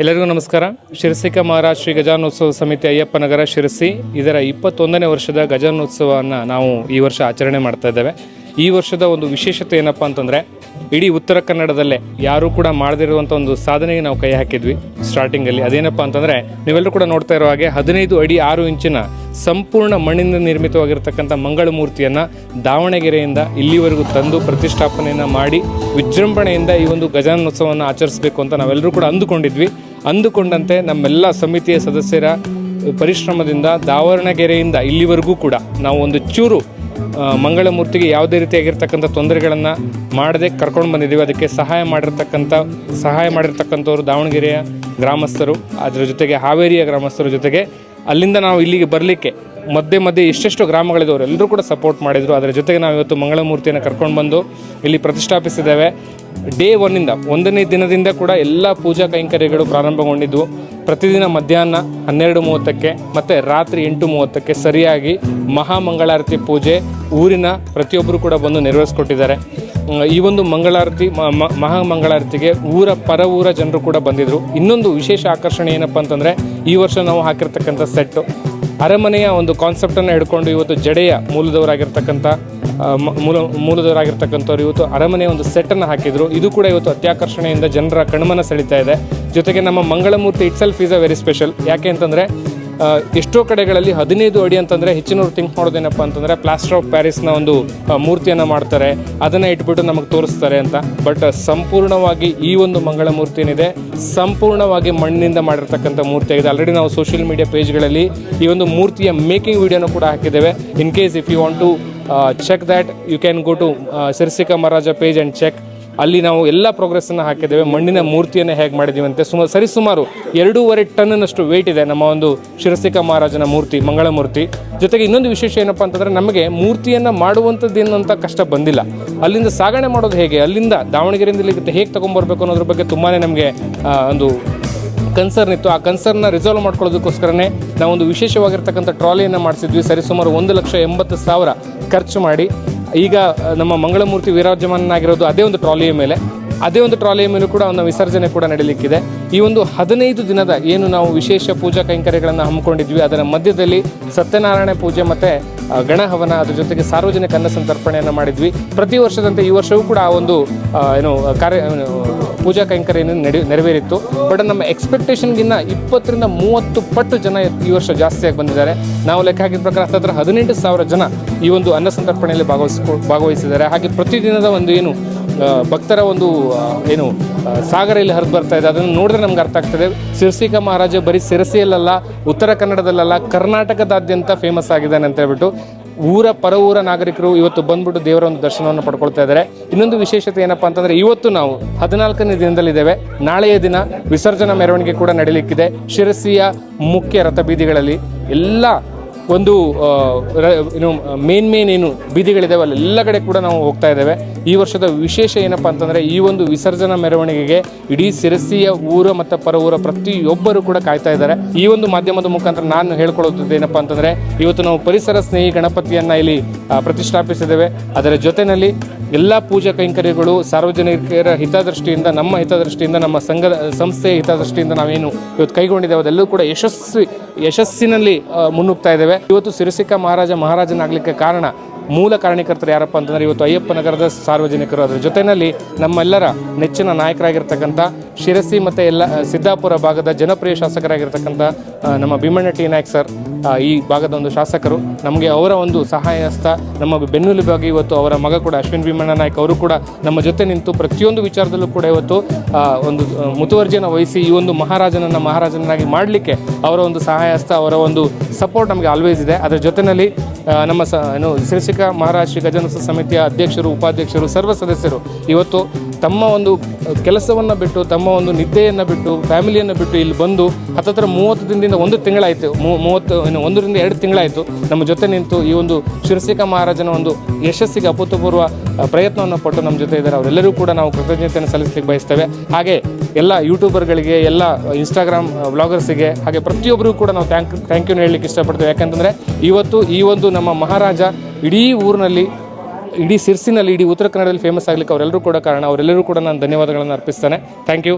ಎಲ್ಲರಿಗೂ ನಮಸ್ಕಾರ. ಶಿರಸಿಕ ಮಹಾರಾಜ್ ಶ್ರೀ ಗಜಾನೋತ್ಸವ ಸಮಿತಿ ಅಯ್ಯಪ್ಪನಗರ, ಶಿರಸಿ. ಇದರ ಇಪ್ಪತ್ತೊಂದನೇ ವರ್ಷದ ಗಜಾನೋತ್ಸವವನ್ನು ನಾವು ಈ ವರ್ಷ ಆಚರಣೆ ಮಾಡ್ತಾ ಇದ್ದೇವೆ. ಈ ವರ್ಷದ ಒಂದು ವಿಶೇಷತೆ ಏನಪ್ಪ ಅಂತಂದರೆ, ಇಡೀ ಉತ್ತರ ಕನ್ನಡದಲ್ಲೇ ಯಾರೂ ಕೂಡ ಮಾಡದಿರುವಂಥ ಒಂದು ಸಾಧನೆಗೆ ನಾವು ಕೈ ಹಾಕಿದ್ವಿ ಸ್ಟಾರ್ಟಿಂಗಲ್ಲಿ ಅದೇನಪ್ಪ ಅಂತಂದರೆ, ನೀವೆಲ್ಲರೂ ಕೂಡ ನೋಡ್ತಾ ಇರೋ ಹಾಗೆ ಹದಿನೈದು ಅಡಿ ಆರು ಇಂಚಿನ ಸಂಪೂರ್ಣ ಮಣ್ಣಿನಿಂದ ನಿರ್ಮಿತವಾಗಿರ್ತಕ್ಕಂಥ ಮಂಗಳ ಮೂರ್ತಿಯನ್ನು ದಾವಣಗೆರೆಯಿಂದ ಇಲ್ಲಿವರೆಗೂ ತಂದು ಪ್ರತಿಷ್ಠಾಪನೆಯನ್ನು ಮಾಡಿ ವಿಜೃಂಭಣೆಯಿಂದ ಈ ಒಂದು ಗಜಾನೋತ್ಸವವನ್ನು ಆಚರಿಸಬೇಕು ಅಂತ ನಾವೆಲ್ಲರೂ ಕೂಡ ಅಂದುಕೊಂಡಿದ್ವಿ. ಅಂದುಕೊಂಡಂತೆ ನಮ್ಮೆಲ್ಲ ಸಮಿತಿಯ ಸದಸ್ಯರ ಪರಿಶ್ರಮದಿಂದ ದಾವಣಗೆರೆಯಿಂದ ಇಲ್ಲಿವರೆಗೂ ಕೂಡ ನಾವು ಒಂದು ಚೂರು ಮಂಗಳ ಮೂರ್ತಿಗೆ ಯಾವುದೇ ರೀತಿಯಾಗಿರ್ತಕ್ಕಂಥ ತೊಂದರೆಗಳನ್ನು ಮಾಡದೆ ಕರ್ಕೊಂಡು ಬಂದಿದ್ದೀವಿ. ಅದಕ್ಕೆ ಸಹಾಯ ಮಾಡಿರ್ತಕ್ಕಂಥ, ಸಹಾಯ ಮಾಡಿರ್ತಕ್ಕಂಥವ್ರು ದಾವಣಗೆರೆಯ ಗ್ರಾಮಸ್ಥರು, ಅದರ ಜೊತೆಗೆ ಹಾವೇರಿಯ ಗ್ರಾಮಸ್ಥರ ಜೊತೆಗೆ ಅಲ್ಲಿಂದ ನಾವು ಇಲ್ಲಿಗೆ ಬರಲಿಕ್ಕೆ ಮಧ್ಯೆ ಮಧ್ಯೆ ಎಷ್ಟೆಷ್ಟು ಗ್ರಾಮಗಳಿದ್ದವರು ಎಲ್ಲರೂ ಕೂಡ ಸಪೋರ್ಟ್ ಮಾಡಿದರು. ಅದರ ಜೊತೆಗೆ ನಾವು ಇವತ್ತು ಮಂಗಳ ಮೂರ್ತಿಯನ್ನು ಕರ್ಕೊಂಡು ಬಂದು ಇಲ್ಲಿ ಪ್ರತಿಷ್ಠಾಪಿಸಿದ್ದೇವೆ. ಡೇ ಒನ್ನಿಂದ ಒಂದನೇ ದಿನದಿಂದ ಕೂಡ ಎಲ್ಲ ಪೂಜಾ ಕೈಂಕರ್ಯಗಳು ಪ್ರಾರಂಭಗೊಂಡಿದ್ದವು ಪ್ರತಿದಿನ ಮಧ್ಯಾಹ್ನ ಹನ್ನೆರಡು ಮೂವತ್ತಕ್ಕೆ ಮತ್ತು ರಾತ್ರಿ ಎಂಟು ಮೂವತ್ತಕ್ಕೆ ಸರಿಯಾಗಿ ಮಹಾಮಂಗಳಾರತಿ ಪೂಜೆ ಊರಿನ ಪ್ರತಿಯೊಬ್ಬರು ಕೂಡ ಬಂದು ನೆರವೇರಿಸ್ಕೊಟ್ಟಿದ್ದಾರೆ. ಈ ಒಂದು ಮಂಗಳಾರತಿ ಮಹಾಮಂಗಳಾರತಿಗೆ ಊರ, ಪರ ಊರ ಜನರು ಕೂಡ ಬಂದಿದ್ದರು ಇನ್ನೊಂದು ವಿಶೇಷ ಆಕರ್ಷಣೆ ಏನಪ್ಪ ಅಂತಂದರೆ, ಈ ವರ್ಷ ನಾವು ಹಾಕಿರ್ತಕ್ಕಂಥ ಸೆಟ್ಟು. ಅರಮನೆಯ ಒಂದು ಕಾನ್ಸೆಪ್ಟನ್ನು ಹಿಡ್ಕೊಂಡು ಇವತ್ತು ಜಡೆಯ ಮೂಲದವರಾಗಿರ್ತಕ್ಕಂಥ ಮೂಲ, ಮೂಲದವರಾಗಿರ್ತಕ್ಕಂಥವ್ರು ಇವತ್ತು ಅರಮನೆಯ ಒಂದು ಸೆಟ್ಟನ್ನು ಹಾಕಿದ್ರು. ಇದು ಕೂಡ ಇವತ್ತು ಅತ್ಯಾಕರ್ಷಣೆಯಿಂದ ಜನರ ಕಣ್ಮನ ಸೆಳಿತಾ ಇದೆ. ಜೊತೆಗೆ ನಮ್ಮ Mangalamurthy itself is a very special ಯಾಕೆ ಅಂತಂದರೆ ಎಷ್ಟೋ ಕಡೆಗಳಲ್ಲಿ ಹದಿನೈದು ಅಡಿ ಅಂತಂದರೆ ಹೆಚ್ಚಿನವ್ರು ಥಿಂಕ್ ಮಾಡೋದೇನಪ್ಪ ಅಂತಂದರೆ ಪ್ಲಾಸ್ಟರ್ ಆಫ್ ಪ್ಯಾರಿಸ್ನ ಒಂದು ಮೂರ್ತಿಯನ್ನು ಮಾಡ್ತಾರೆ. ಅದನ್ನು ಇಟ್ಬಿಟ್ಟು ನಮಗೆ ತೋರಿಸ್ತಾರೆ ಅಂತ. ಬಟ್ ಸಂಪೂರ್ಣವಾಗಿ ಈ ಒಂದು ಮಂಗಳ ಮೂರ್ತಿ ಏನಿದೆ, ಸಂಪೂರ್ಣವಾಗಿ ಮಣ್ಣಿನಿಂದ ಮಾಡಿರ್ತಕ್ಕಂಥ ಮೂರ್ತಿ ಆಗಿದೆ. ಆಲ್ರೆಡಿ ನಾವು ಸೋಷಿಯಲ್ ಮೀಡಿಯಾ ಪೇಜ್ಗಳಲ್ಲಿ ಈ ಒಂದು ಮೂರ್ತಿಯ ಮೇಕಿಂಗ್ ವಿಡಿಯೋನ ಕೂಡ ಹಾಕಿದ್ದೇವೆ. In case if you want to check that you can go to Sirsika Maharaja page and check ಅಲ್ಲಿ ನಾವು ಎಲ್ಲ ಪ್ರೋಗ್ರೆಸ್ಸನ್ನು ಹಾಕಿದ್ದೇವೆ. ಮಣ್ಣಿನ ಮೂರ್ತಿಯನ್ನು ಹೇಗೆ ಮಾಡಿದ್ದೀವಿ ಅಂತೆ ಸುಮಾರು ಸರಿಸುಮಾರು ಎರಡೂವರೆ ಟನ್ನಷ್ಟು ವೆಯ್ಟ್ ಇದೆ ನಮ್ಮ ಒಂದು ಶಿರಸಿಕ ಮಹಾರಾಜನ ಮೂರ್ತಿ ಮಂಗಳ ಮೂರ್ತಿ ಜೊತೆಗೆ ಇನ್ನೊಂದು ವಿಶೇಷ ಏನಪ್ಪ ಅಂತಂದರೆ ನಮಗೆ ಮೂರ್ತಿಯನ್ನು ಮಾಡುವಂಥದ್ದು ಎನ್ನುವಂಥ ಕಷ್ಟ ಬಂದಿಲ್ಲ. ಅಲ್ಲಿಂದ ಸಾಗಣೆ ಮಾಡೋದು ಹೇಗೆ? ಅಲ್ಲಿಂದ ದಾವಣಗೆರೆಯಿಂದ ಇಲ್ಲಿಗೆ ಹೇಗೆ ತೊಗೊಂಬರ್ಬೇಕು ಅನ್ನೋದ್ರ ಬಗ್ಗೆ ತುಂಬಾ ನಮಗೆ ಒಂದು ಕನ್ಸರ್ನ್ ಇತ್ತು. ಆ ಕನ್ಸರ್ನ ರಿಸಾಲ್ವ್ ಮಾಡ್ಕೊಳ್ಳೋದಕ್ಕೋಸ್ಕರನೇ ನಾವೊಂದು ವಿಶೇಷವಾಗಿರ್ತಕ್ಕಂಥ ಟ್ರಾಲಿಯನ್ನು ಮಾಡಿಸಿದ್ವಿ. ಸರಿಸುಮಾರು ಒಂದು ಲಕ್ಷ ಎಂಬತ್ತು ಸಾವಿರ ಖರ್ಚು ಮಾಡಿ. ಈಗ ನಮ್ಮ ಮಂಗಳಮೂರ್ತಿ ವಿರಾಜಮಾನನಾಗಿರೋದು ಅದೇ ಒಂದು ಟ್ರಾಲಿಯ ಮೇಲೆ. ಅದೇ ಒಂದು ಟ್ರಾಲಿಯ ಮೇಲೂ ಕೂಡ ಒಂದು ವಿಸರ್ಜನೆ ಕೂಡ ನಡೀಲಿಕ್ಕಿದೆ. ಈ ಒಂದು ಹದಿನೈದು ದಿನದ ಏನು ನಾವು ವಿಶೇಷ ಪೂಜಾ ಕೈಂಕರ್ಯಗಳನ್ನು ಹಮ್ಮಿಕೊಂಡಿದ್ವಿ, ಅದರ ಮಧ್ಯದಲ್ಲಿ ಸತ್ಯನಾರಾಯಣ ಪೂಜೆ ಮತ್ತು ಗಣಹವನ, ಅದ್ರ ಜೊತೆಗೆ ಸಾರ್ವಜನಿಕ ಅನ್ನ ಸಂತರ್ಪಣೆಯನ್ನು ಮಾಡಿದ್ವಿ. ಪ್ರತಿ ವರ್ಷದಂತೆ ಈ ವರ್ಷವೂ ಕೂಡ ಆ ಒಂದು ಏನು ಕಾರ್ಯ ಪೂಜಾ ಕೈಂಕರ್ಯ ನಡೆ ನೆರವೇರಿತ್ತು. ಬಟ್ ನಮ್ಮ ಎಕ್ಸ್ಪೆಕ್ಟೇಷನ್ಗಿನ್ನ ಇಪ್ಪತ್ತರಿಂದ ಮೂವತ್ತು ಪಟ್ಟು ಜನ ಈ ವರ್ಷ ಜಾಸ್ತಿಯಾಗಿ ಬಂದಿದ್ದಾರೆ. ನಾವು ಲೆಕ್ಕ ಹಾಕಿದ ಪ್ರಕಾರ ಹತ್ತಿರ ಹದಿನೆಂಟು ಸಾವಿರ ಜನ ಈ ಒಂದು ಅನ್ನ ಸಂತರ್ಪಣೆಯಲ್ಲಿ ಭಾಗವಹಿಸಿದ್ದಾರೆ. ಹಾಗೆ ಪ್ರತಿದಿನದ ಒಂದು ಏನು ಭಕ್ತರ ಒಂದು ಏನು ಸಾಗರ ಇಲ್ಲಿ ಹರಿದು ಬರ್ತಾ ಇದೆ. ಅದನ್ನು ನೋಡಿದ್ರೆ ನಮ್ಗೆ ಅರ್ಥ ಆಗ್ತದೆ. ಸಿರಸಿಕ ಮಹಾರಾಜ ಬರೀ ಸಿರಸಿಯಲ್ಲ ಉತ್ತರ ಕನ್ನಡದಲ್ಲಲ್ಲ, ಕರ್ನಾಟಕದಾದ್ಯಂತ ಫೇಮಸ್ ಆಗಿದ್ದಾನೆ ಅಂತ ಹೇಳ್ಬಿಟ್ಟು ಊರ ಪರ ಊರ ನಾಗರಿಕರು ಇವತ್ತು ಬಂದ್ಬಿಟ್ಟು ದೇವರ ಒಂದು ದರ್ಶನವನ್ನು ಪಡ್ಕೊಳ್ತಾ ಇದ್ದಾರೆ. ಇನ್ನೊಂದು ವಿಶೇಷತೆ ಏನಪ್ಪ ಅಂತಂದ್ರೆ ಇವತ್ತು ನಾವು ಹದಿನಾಲ್ಕನೇ ದಿನದಲ್ಲಿದ್ದೇವೆ ನಾಳೆಯ ದಿನ ವಿಸರ್ಜನಾ ಮೆರವಣಿಗೆ ಕೂಡ ನಡೀಲಿಕ್ಕಿದೆ. ಶಿರಸಿಯ ಮುಖ್ಯ ರಥಬೀದಿಗಳಲ್ಲಿ ಎಲ್ಲ ಒಂದು ಏನು, ಮೇನ್ ಮೇನ್ ಏನು ಬೀದಿಗಳಿದ್ದಾವೆ ಅಲ್ಲೆಲ್ಲ ಕಡೆ ಕೂಡ ನಾವು ಹೋಗ್ತಾ ಇದ್ದೇವೆ. ಈ ವರ್ಷದ ವಿಶೇಷ ಏನಪ್ಪ ಅಂತಂದರೆ, ಈ ಒಂದು ವಿಸರ್ಜನಾ ಮೆರವಣಿಗೆಗೆ ಇಡೀ ಸಿರಸಿಯ ಊರ ಮತ್ತು ಪರ ಊರ ಪ್ರತಿಯೊಬ್ಬರು ಕೂಡ ಕಾಯ್ತಾ ಇದ್ದಾರೆ. ಈ ಒಂದು ಮಾಧ್ಯಮದ ಮುಖಾಂತರ ನಾನು ಹೇಳ್ಕೊಳ್ಳೋದು ಏನಪ್ಪ ಅಂತಂದರೆ, ಇವತ್ತು ನಾವು ಪರಿಸರ ಸ್ನೇಹಿ ಗಣಪತಿಯನ್ನು ಇಲ್ಲಿ ಪ್ರತಿಷ್ಠಾಪಿಸಿದ್ದೇವೆ. ಅದರ ಜೊತೆಯಲ್ಲಿ ಎಲ್ಲ ಪೂಜಾ ಕೈಂಕರ್ಯಗಳು ಸಾರ್ವಜನಿಕರ ಹಿತದೃಷ್ಟಿಯಿಂದ, ನಮ್ಮ ಹಿತದೃಷ್ಟಿಯಿಂದ, ನಮ್ಮ ಸಂಘದ, ಸಂಸ್ಥೆಯ ಹಿತದೃಷ್ಟಿಯಿಂದ ನಾವೇನು ಇವತ್ತು ಕೈಗೊಂಡಿದ್ದೇವೆ ಅದೆಲ್ಲೂ ಕೂಡ ಯಶಸ್ವಿ ಯಶಸ್ಸಿನಲ್ಲಿ ಮುನ್ನುಗ್ತಾ ಇದ್ದೇವೆ. ಇವತ್ತು ಸಿರಿಸಿಕ್ಕ ಮಹಾರಾಜ ಮಹಾರಾಜನಾಗಲಿಕ್ಕೆ ಕಾರಣ ಮೂಲ ಕಾರಣೀಕರ್ತರು ಯಾರಪ್ಪ ಅಂತಂದರೆ ಇವತ್ತು ಅಯ್ಯಪ್ಪ ನಗರದ ಸಾರ್ವಜನಿಕರು. ಅದರ ಜೊತೆಯಲ್ಲಿ ನಮ್ಮೆಲ್ಲರ ನೆಚ್ಚಿನ ನಾಯಕರಾಗಿರ್ತಕ್ಕಂಥ ಶಿರಸಿ ಮತ್ತು ಎಲ್ಲ ಸಿದ್ದಾಪುರ ಭಾಗದ ಜನಪ್ರಿಯ ಶಾಸಕರಾಗಿರ್ತಕ್ಕಂಥ ನಮ್ಮ ಭೀಮಣ್ಣ ಟಿ ನಾಯ್ಕ್ ಸರ್ ಈ ಭಾಗದ ಒಂದು ಶಾಸಕರು. ನಮಗೆ ಅವರ ಒಂದು ಸಹಾಯ ಹಸ್ತ ನಮ್ಮ ಬೆನ್ನೆಲುಬಾಗಿ ಇವತ್ತು ಅವರ ಮಗ ಕೂಡ ಅಶ್ವಿನ್ ಭೀಮಣ್ಣ ನಾಯ್ಕ ಅವರು ಕೂಡ ನಮ್ಮ ಜೊತೆ ನಿಂತು ಪ್ರತಿಯೊಂದು ವಿಚಾರದಲ್ಲೂ ಕೂಡ ಇವತ್ತು ಒಂದು ಮುತುವರ್ಜಿಯನ್ನು ವಹಿಸಿ ಈ ಒಂದು ಮಹಾರಾಜನನ್ನು ಮಹಾರಾಜನಾಗಿ ಮಾಡಲಿಕ್ಕೆ ಅವರ ಒಂದು ಸಹಾಯ ಹಸ್ತ ಅವರ ಒಂದು ಸಪೋರ್ಟ್ ನಮಗೆ ಆಲ್ವೇಸ್ ಇದೆ. ಅದರ ಜೊತೆಯಲ್ಲಿ ನಮ್ಮ ಸ ಏನು ಶಿರಸಿಕ ಮಹಾರಾಷ್ಟ್ರ ಗಜನ ಸಮಿತಿಯ ಅಧ್ಯಕ್ಷರು ಉಪಾಧ್ಯಕ್ಷರು ಸರ್ವ ಸದಸ್ಯರು ಇವತ್ತು ತಮ್ಮ ಒಂದು ಕೆಲಸವನ್ನು ಬಿಟ್ಟು, ತಮ್ಮ ಒಂದು ನಿದ್ದೆಯನ್ನು ಬಿಟ್ಟು, ಫ್ಯಾಮಿಲಿಯನ್ನು ಬಿಟ್ಟು ಇಲ್ಲಿ ಬಂದು ಹತ್ತತ್ರ ಮೂವತ್ತು ದಿನದಿಂದ ಒಂದು ತಿಂಗಳಾಯಿತು. ಮೂವತ್ತು ಒಂದರಿಂದ ಎರಡು ತಿಂಗಳಾಯಿತು. ನಮ್ಮ ಜೊತೆ ನಿಂತು ಈ ಒಂದು ಶಿರಸಿಕ ಮಹಾರಾಜನ ಒಂದು ಯಶಸ್ಸಿಗೆ ಅಭೂತಪೂರ್ವ ಪ್ರಯತ್ನವನ್ನು ಪಟ್ಟು ನಮ್ಮ ಜೊತೆ ಇದ್ದಾರೆ. ಅವರೆಲ್ಲರೂ ಕೂಡ ನಾವು ಕೃತಜ್ಞತೆಯನ್ನು ಸಲ್ಲಿಸಲಿಕ್ಕೆ ಬಯಸ್ತೇವೆ. ಹಾಗೆ ಎಲ್ಲ ಯೂಟ್ಯೂಬರ್ಗಳಿಗೆ, ಎಲ್ಲ ಇನ್ಸ್ಟಾಗ್ರಾಮ್ ವ್ಲಾಗರ್ಸಿಗೆ ಹಾಗೆ ಪ್ರತಿಯೊಬ್ಬರಿಗೂ ಕೂಡ ನಾವು ಥ್ಯಾಂಕ್ ಥ್ಯಾಂಕ್ ಯು ಹೇಳಲಿಕ್ಕೆ ಇಷ್ಟಪಡ್ತೇವೆ. ಯಾಕಂತಂದರೆ ಇವತ್ತು ಈ ಒಂದು ನಮ್ಮ ಮಹಾರಾಜ ಇಡೀ ಊರಿನಲ್ಲಿ ಇಡೀ ಸಿರ್ಸಿನಲ್ಲಿ, ಇಡೀ ಉತ್ತರ ಕನ್ನಡದಲ್ಲಿ ಫೇಮಸ್ ಆಗಲಿಕ್ಕೆ ಅವರೆಲ್ಲರೂ ಕೂಡ ಕಾರಣ. ಅವರೆಲ್ಲರೂ ಕೂಡ ನಾನು ಧನ್ಯವಾದಗಳನ್ನು ಅರ್ಪಿಸ್ತೇನೆ. Thank you